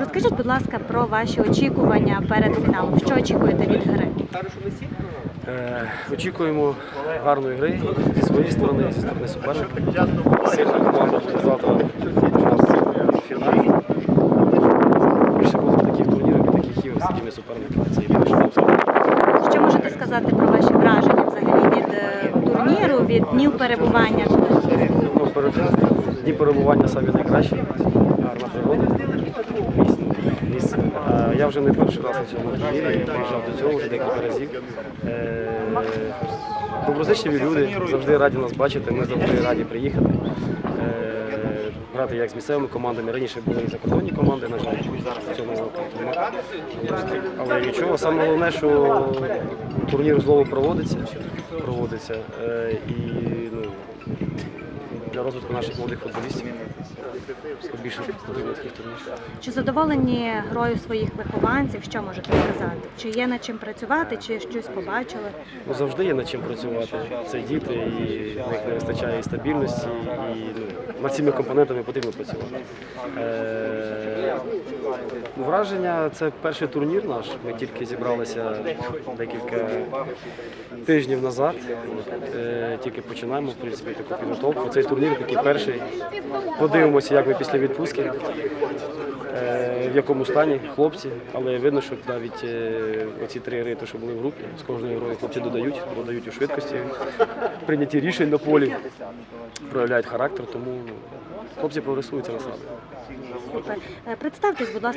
Розкажіть, будь ласка, про ваші очікування перед фіналом. Що очікуєте від гри? Е, Очікуємо гарної гри зі своєї сторони, зі сторони суперника. Сильна команда буде завтра фіналі. Більше буде таких турнірів, і таких ігор з такими суперниками. Це єдине, що нам. Що можете сказати про ваші враження взагалі від е, турніру, від днів перебування? Ну, перед дні перебування самі найкращі, гарна природа, Я вже не перший раз на цьому турнірі, я приїжджав до цього вже декілька разів. Е, Доброзичливі люди завжди раді нас бачити, ми завжди раді приїхати. Грати як з місцевими командами. Раніше були і закордонні команди, на жаль, в цьому року. Але нічого, саме головне, що турнір знову проводиться, проводиться е, і ну, для розвитку наших молодих футболістів таких турнірів. Чи задоволені грою своїх вихованців? Що можете сказати? Чи є над чим працювати, чи щось побачили? Ну, завжди є над чим працювати. Це діти, і в них не вистачає і стабільності, і ну, над цими компонентами потрібно працювати. Е, враження це перший турнір наш. Ми тільки зібралися декілька тижнів назад. Е, тільки починаємо в принципі таку підготовку. Цей турнір такий перший. Подивимося, як ми після відпустки. е, В якому стані хлопці, але видно, що навіть е, оці три гри, то, що були в групі, з кожною грою хлопці додають, додають у швидкості, прийняті рішень на полі, проявляють характер, тому хлопці прогресуються насправді. Супер. Е, Представтесь, будь ласка.